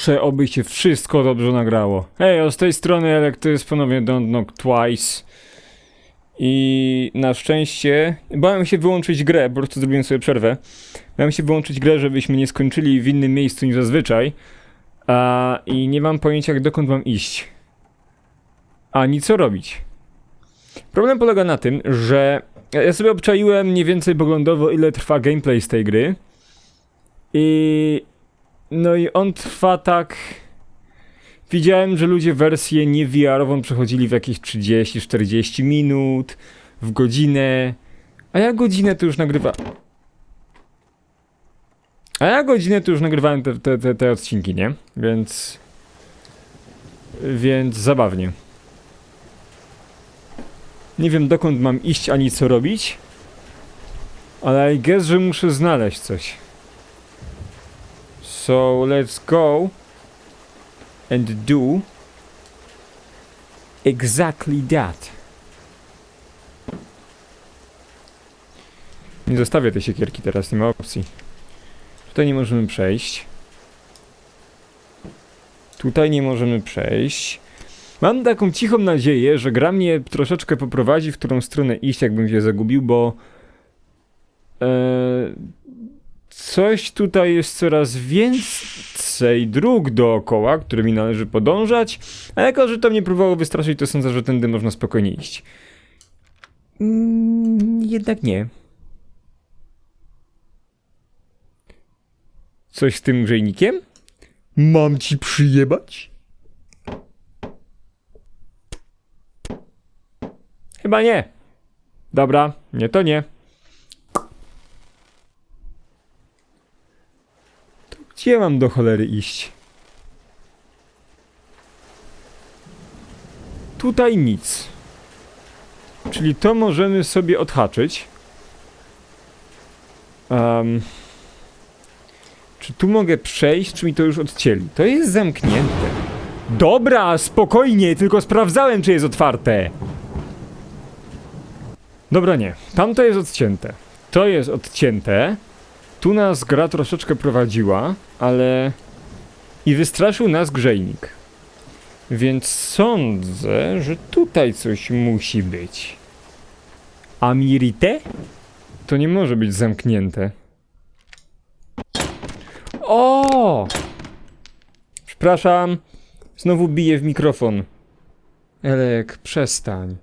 Proszę, oby się wszystko dobrze nagrało. Hej, z tej strony Elek, to jest ponownie Don't Knock Twice. I na szczęście bałem się wyłączyć grę, po prostu zrobiłem sobie przerwę. Bałem się wyłączyć grę, żebyśmy nie skończyli w innym miejscu niż zazwyczaj. A, I nie mam pojęcia, dokąd mam iść. Ani co robić. Problem polega na tym, że ja sobie obczaiłem mniej więcej poglądowo, ile trwa gameplay z tej gry. I. No i on trwa tak. Widziałem, że ludzie wersję nie VR-ową przechodzili w jakieś 30-40 minut, w godzinę. A ja godzinę to już nagrywa. A ja godzinę to już nagrywałem te, te, te, te odcinki, nie? Więc. Więc zabawnie. Nie wiem dokąd mam iść ani co robić. Ale I guess, że muszę znaleźć coś. So let's go and do exactly that. Nie zostawię tej siekierki teraz, nie ma opcji. Tutaj nie możemy przejść. Tutaj nie możemy przejść. Mam taką cichą nadzieję, że gra mnie troszeczkę poprowadzi, w którą stronę iść, jakbym się zagubił, bo e, coś tutaj jest coraz więcej dróg dookoła, którymi należy podążać, a jako, że to mnie próbowało wystraszyć, to sądzę, że tędy można spokojnie iść. Mm, jednak nie. Coś z tym grzejnikiem? Mam ci przyjebać? Chyba nie. Dobra, nie to nie. To gdzie mam do cholery iść? Tutaj nic. Czyli to możemy sobie odhaczyć. Um, czy tu mogę przejść, czy mi to już odcięli? To jest zamknięte. Dobra, spokojnie, tylko sprawdzałem, czy jest otwarte. Dobra, nie. Tamto jest odcięte. To jest odcięte. Tu nas gra troszeczkę prowadziła, ale... I wystraszył nas grzejnik. Więc sądzę, że tutaj coś musi być. Amirite? To nie może być zamknięte. O! Przepraszam. Znowu biję w mikrofon. Elek, przestań.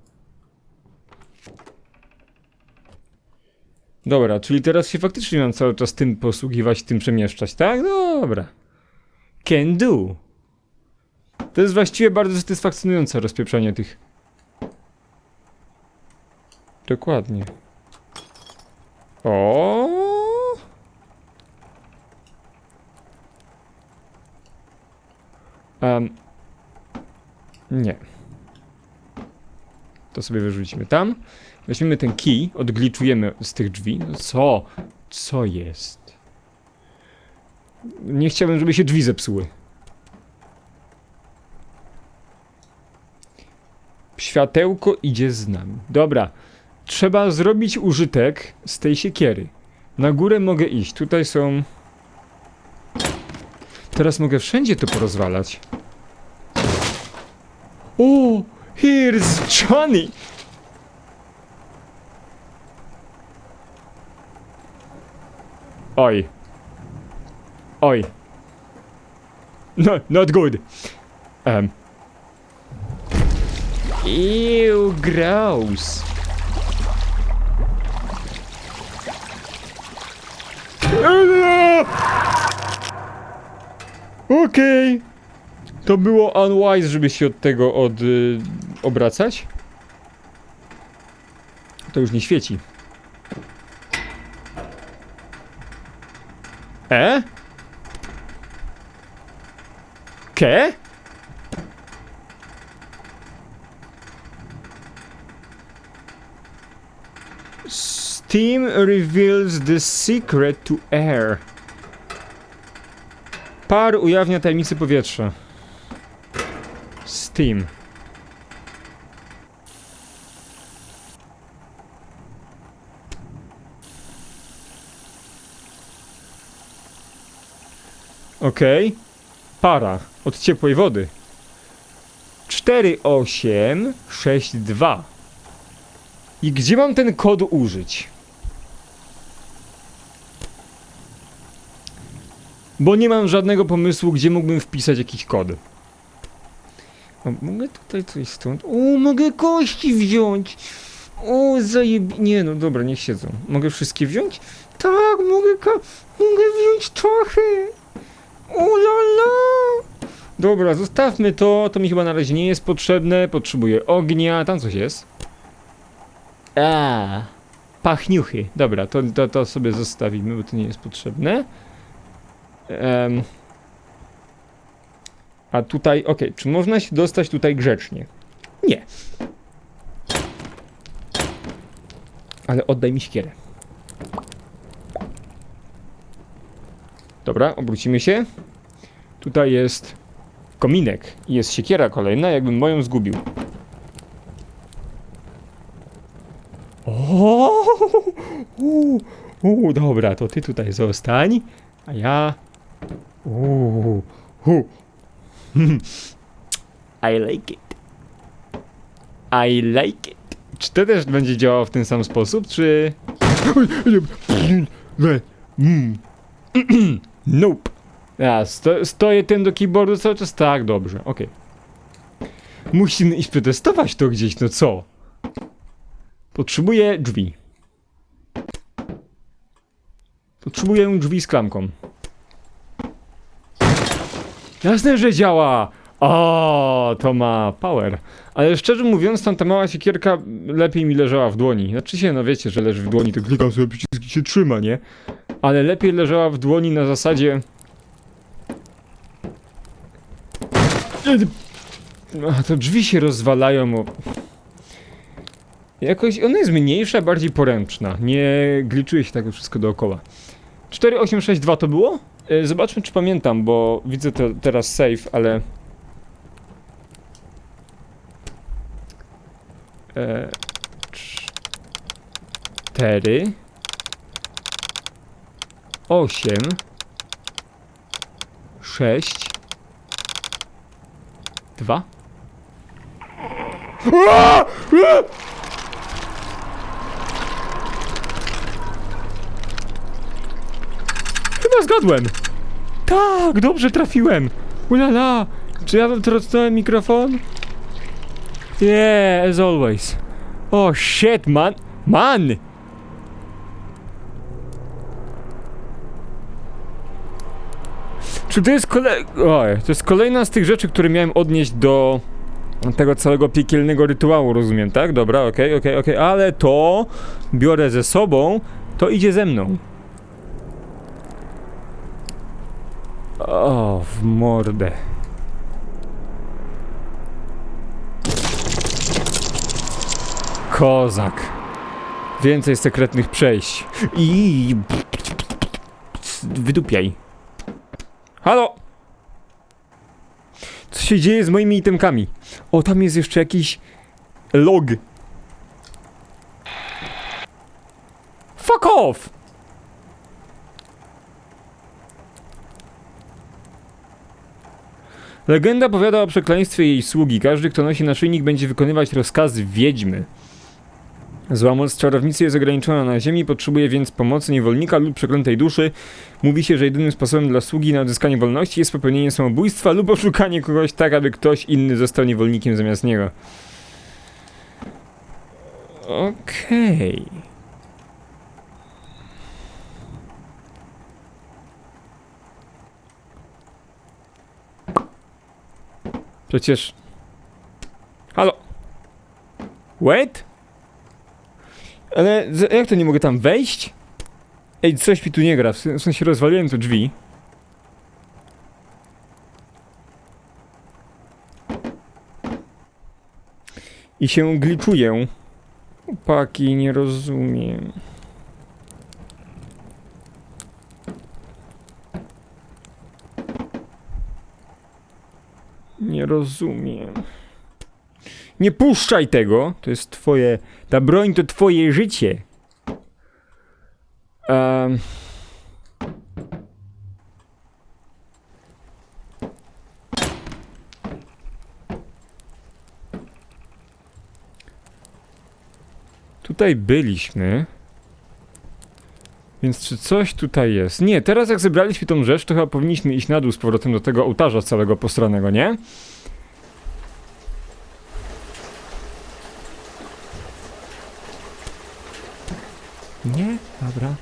Dobra, czyli teraz się faktycznie mam cały czas tym posługiwać, tym przemieszczać, tak? Dobra. Can do. To jest właściwie bardzo satysfakcjonujące rozpieprzanie tych. Dokładnie. O. Um. Nie. To sobie wyrzucimy tam. Weźmiemy ten key, odgliczujemy z tych drzwi. No co? Co jest? Nie chciałbym, żeby się drzwi zepsuły. Światełko idzie z nami. Dobra. Trzeba zrobić użytek z tej siekiery. Na górę mogę iść. Tutaj są... Teraz mogę wszędzie to porozwalać. O! Here's Johnny! Oj. Oj. No, not good. Um. Ew, gross. Okej. To było unwise, żeby się od tego od, y, obracać. To już nie świeci. E? Ke? Steam reveals the secret to air. Par ujawnia tajemnicę powietrza. Steam. Okej. para od ciepłej wody. 4862. I gdzie mam ten kod użyć? Bo nie mam żadnego pomysłu, gdzie mógłbym wpisać jakiś kod. O, mogę tutaj coś stąd. O, mogę kości wziąć. O, zajeb... Nie, no dobra, niech siedzą. Mogę wszystkie wziąć? Tak, mogę. Mogę wziąć trochę. Dobra, zostawmy to. To mi chyba na razie nie jest potrzebne. Potrzebuję ognia. Tam coś jest. A, pachniuchy. Dobra, to, to, to sobie zostawimy, bo to nie jest potrzebne. Em, a tutaj, okej, czy można się dostać tutaj grzecznie? Nie. Ale oddaj mi siekierę. Dobra, obrócimy się. Tutaj jest kominek i jest siekiera kolejna, jakbym moją zgubił. O, u, u, dobra, to ty tutaj zostań, a ja... U, u. I like it. I like it. Czy to też będzie działało w ten sam sposób, czy... Mm. Nope. Ja sto, stoję tym do keyboardu cały czas. Tak, dobrze, okej. Musimy iść przetestować to gdzieś, no co? Potrzebuję drzwi. Potrzebuję drzwi z klamką. Jasne, że działa! O, to ma power. Ale szczerze mówiąc, tam ta mała siekierka lepiej mi leżała w dłoni. Znaczy się, no wiecie, że leży w dłoni, to klikam sobie przycisk i się trzyma, nie? Ale lepiej leżała w dłoni na zasadzie... A, to drzwi się rozwalają, o... Jakoś ona jest mniejsza, bardziej poręczna. Nie gliczuje się tak wszystko dookoła. 4862 to było? E, Zobaczmy, czy pamiętam, bo widzę to teraz save, ale... E, cztery... Osiem... Sześć... Dwa... Chyba zgadłem. Tak, dobrze trafiłem. Ulala. Czy ja wytrocnąłem mikrofon? Yeah, as always. Oh shit, man. Man! Czy to jest kolej... To jest kolejna z tych rzeczy, które miałem odnieść do tego całego piekielnego rytuału, rozumiem, tak? Dobra, okej, okej, okej, ale to biorę ze sobą, to idzie ze mną. O, w mordę. Kozak. Więcej sekretnych przejść. I wydupiaj. Halo! Co się dzieje z moimi itemkami? O, tam jest jeszcze jakiś log. Fuck off! Legenda powiada o przekleństwie jej sługi. Każdy, kto nosi naszyjnik, będzie wykonywać rozkazy wiedźmy. Zła moc czarownicy jest ograniczona na ziemi, potrzebuje więc pomocy niewolnika lub przeklętej duszy. Mówi się, że jedynym sposobem dla sługi na odzyskanie wolności jest popełnienie samobójstwa lub oszukanie kogoś tak, aby ktoś inny został niewolnikiem zamiast niego. Okej. Przecież... Halo? Wait? Ale jak to nie mogę tam wejść? Ej, coś mi tu nie gra, w sen- w sensie rozwaliłem tu drzwi. I się gliczuję. Paki, nie rozumiem. Nie rozumiem. Nie puszczaj tego. To jest twoje. Ta broń to twoje życie. Um. Tutaj byliśmy. Więc czy coś tutaj jest? Nie, teraz jak zebraliśmy tą rzecz, to chyba powinniśmy iść na dół z powrotem do tego ołtarza całego postranego, nie? Nie? Dobra.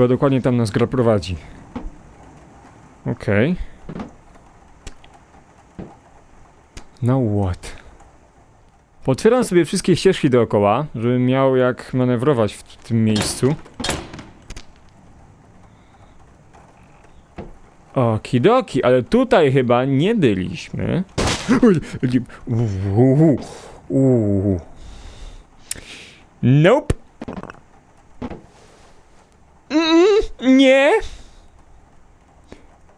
Chyba dokładnie tam nas gra prowadzi. Okej. Now what? Potwieram sobie wszystkie ścieżki dookoła, żebym miał jak manewrować w tym miejscu. Okidoki, ale tutaj chyba nie uuu. Nope. Mm, nie.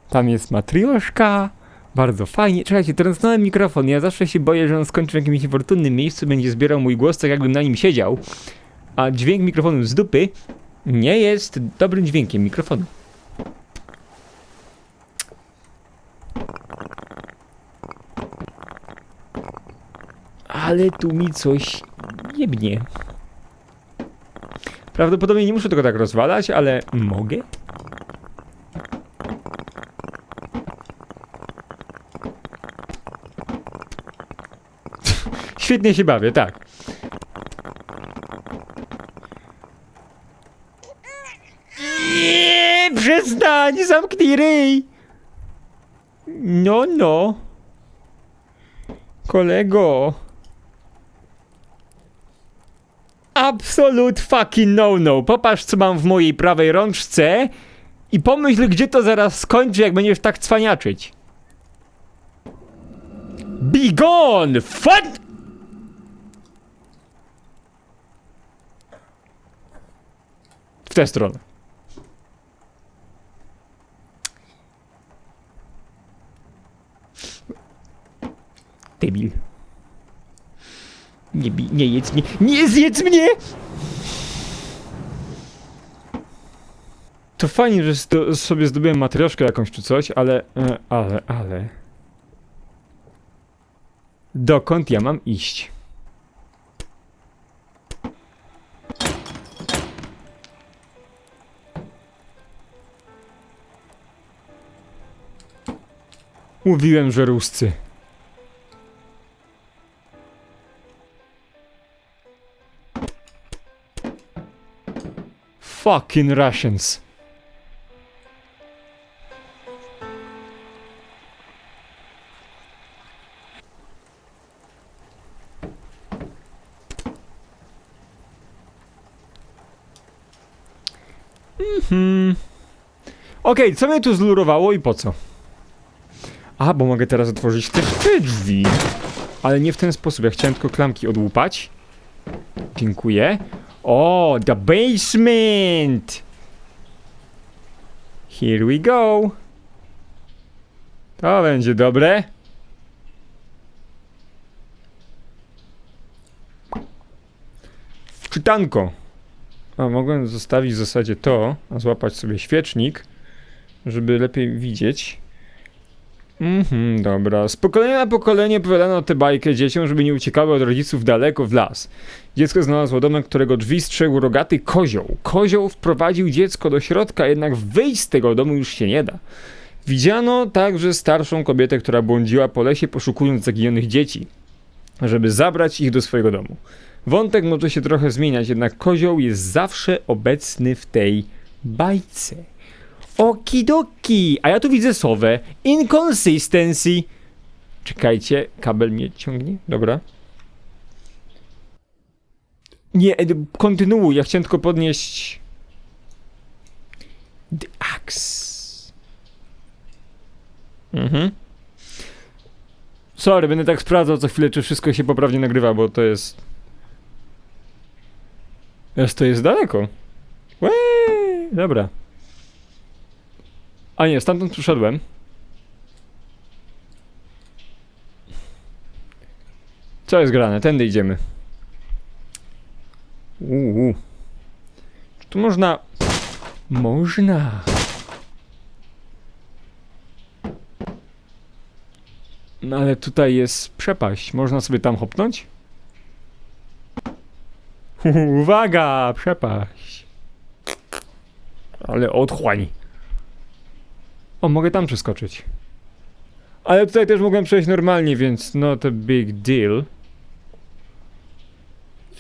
Tam jest matrioszka. Bardzo fajnie. Czekajcie, trącnąłem mikrofon. Ja zawsze się boję, że on skończy w jakimś niefortunnym miejscu, będzie zbierał mój głos, tak jakbym na nim siedział. A dźwięk mikrofonu z dupy nie jest dobrym dźwiękiem mikrofonu. Ale tu mi coś jebnie. Prawdopodobnie nie muszę tego tak rozwalać, ale mogę? Świetnie się bawię, tak. Nie, przestań, zamknij ryj. No, no. Kolego. Absolute fucking no no. Popatrz co mam w mojej prawej rączce i pomyśl gdzie to zaraz skończy jak będziesz tak cwaniaczyć. Be gone! Fuck! W tę stronę. Debil. Nie bij, nie jedz mnie, nie zjedz mnie! To fajnie, że sobie zdobyłem matrioszkę jakąś czy coś, ale, e, ale, ale... Dokąd ja mam iść? Mówiłem, że ruscy. Fucking Russians. Mhm. Okej, co mnie tu zlurowało i po co? A, bo mogę teraz otworzyć też te drzwi. Ale nie w ten sposób. Ja chciałem tylko klamki odłupać. Dziękuję. O, the basement! Here we go. To będzie dobre. Czytanko. A, mogłem zostawić w zasadzie to, a złapać sobie świecznik, żeby lepiej widzieć. Mhm, dobra. Z pokolenia na pokolenie opowiadano tę bajkę dzieciom, żeby nie uciekały od rodziców daleko w las. Dziecko znalazło domek, którego drzwi strzegł rogaty kozioł. Kozioł wprowadził dziecko do środka, jednak wyjść z tego domu już się nie da. Widziano także starszą kobietę, która błądziła po lesie poszukując zaginionych dzieci, żeby zabrać ich do swojego domu. Wątek może się trochę zmieniać, jednak kozioł jest zawsze obecny w tej bajce. Okidoki! A ja tu widzę sowę. Inconsistency. Czekajcie, kabel mnie ciągnie. Dobra. Nie, e, kontynuuj. Ja chciałem tylko podnieść. The axe. Mhm. Sorry, będę tak sprawdzał co chwilę, czy wszystko się poprawnie nagrywa, bo to jest. Jest to jest daleko. Łeee, dobra. A nie, stamtąd przyszedłem. Co jest grane? Tędy idziemy. Uuu. Czy tu można... Można. No ale tutaj jest przepaść. Można sobie tam hopnąć? Uwaga! Przepaść. Ale otchłań. O, mogę tam przeskoczyć. Ale tutaj też mogłem przejść normalnie, więc not a big deal.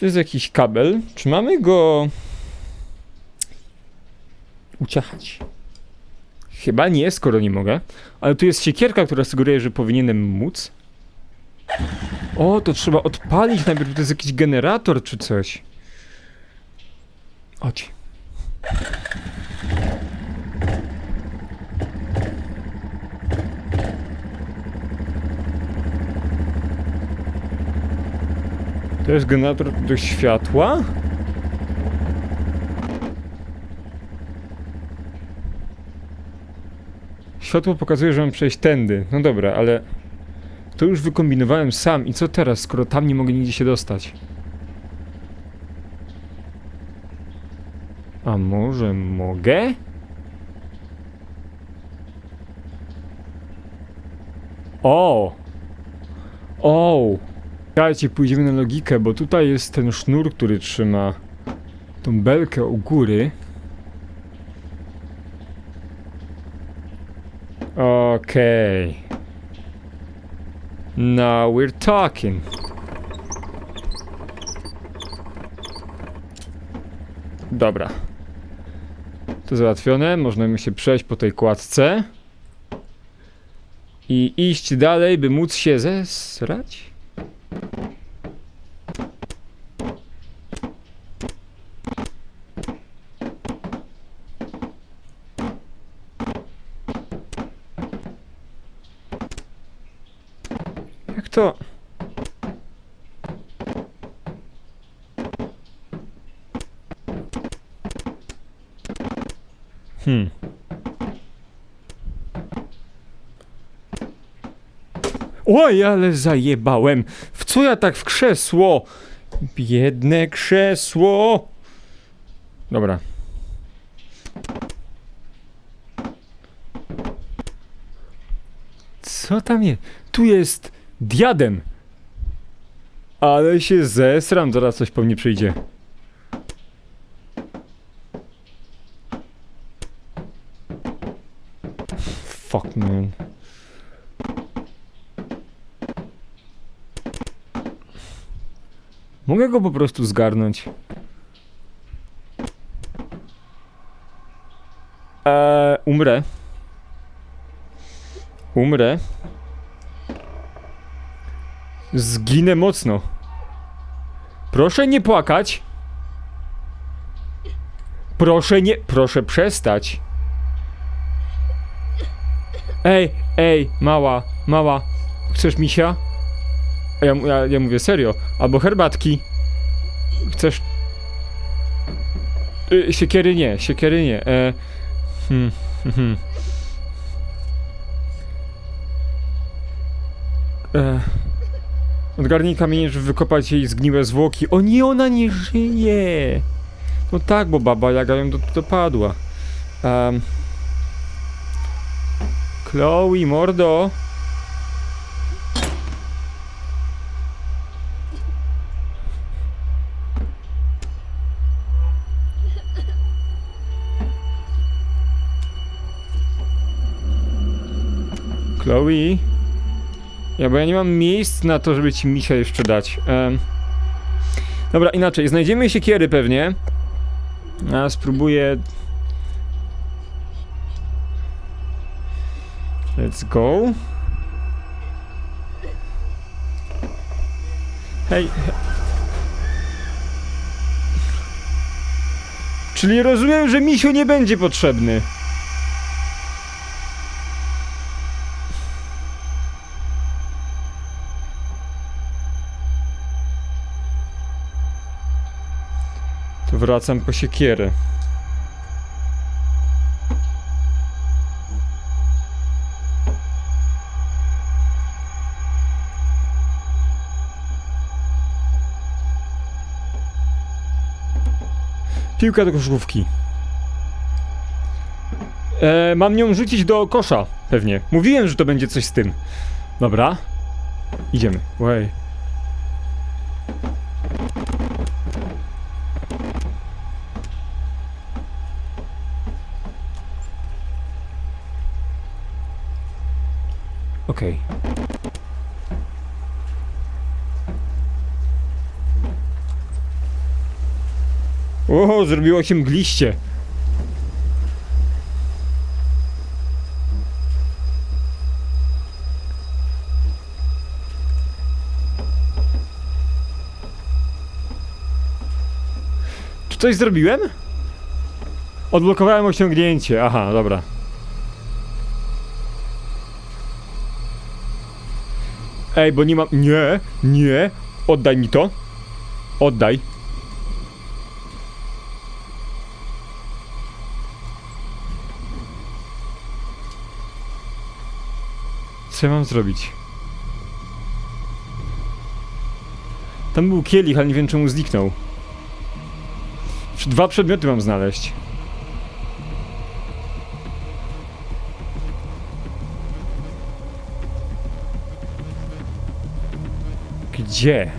To jest jakiś kabel. Czy mamy go... uciachać? Chyba nie, skoro nie mogę. Ale tu jest siekierka, która sugeruje, że powinienem móc. O, to trzeba odpalić najpierw. To jest jakiś generator czy coś. Chodź. To jest generator do światła? Światło pokazuje, że mam przejść tędy. No dobra, ale to już wykombinowałem sam. I co teraz, skoro tam nie mogę nigdzie się dostać? A może mogę? O! O! Słuchajcie, pójdziemy na logikę, bo tutaj jest ten sznur, który trzyma tą belkę u góry. Okej. Now we're talking. Dobra. To załatwione. Możemy się przejść po tej kładce. I iść dalej, by móc się zesrać? To? Hmm. Oj, ale zajebałem. W co ja tak w krzesło? Biedne krzesło. Dobra. Co tam jest? Tu jest diadem. Ale się zesram, zaraz coś po mnie przyjdzie. Fuck man. Mogę go po prostu zgarnąć. Eee, umrę. Umrę. Zginę mocno. Proszę nie płakać. Proszę nie. Proszę przestać. Ej, ej, mała, mała. Chcesz misia? Ja, ja, ja mówię serio. Albo herbatki. Chcesz. Y, siekiery nie, siekiery nie. E, hmm, hmm. E, odgarnij kamienie, żeby wykopać jej zgniłe zwłoki. O nie, ona nie żyje! No tak, bo baba Jaga ją do, dopadła. Um, Chloe, mordo! Chloe? Ja, bo ja nie mam miejsc na to, żeby ci misia jeszcze dać. Em. Dobra, inaczej. Znajdziemy siekiery pewnie. A spróbuję... Let's go. Hej. he- Czyli rozumiem, że misio nie będzie potrzebny. Wracam po siekierę. Piłka do koszykówki. E, mam nią rzucić do kosza, pewnie. Mówiłem, że to będzie coś z tym. Dobra. Idziemy. Łej. Okej. O, zrobiło się mgliście. Czy coś zrobiłem? Odblokowałem osiągnięcie. Aha, dobra. Ej, bo nie mam. Nie, nie. Oddaj mi to. Oddaj. Co ja mam zrobić? Tam był kielich, ale nie wiem czemu zniknął. Dwa przedmioty mam znaleźć. Gdzie?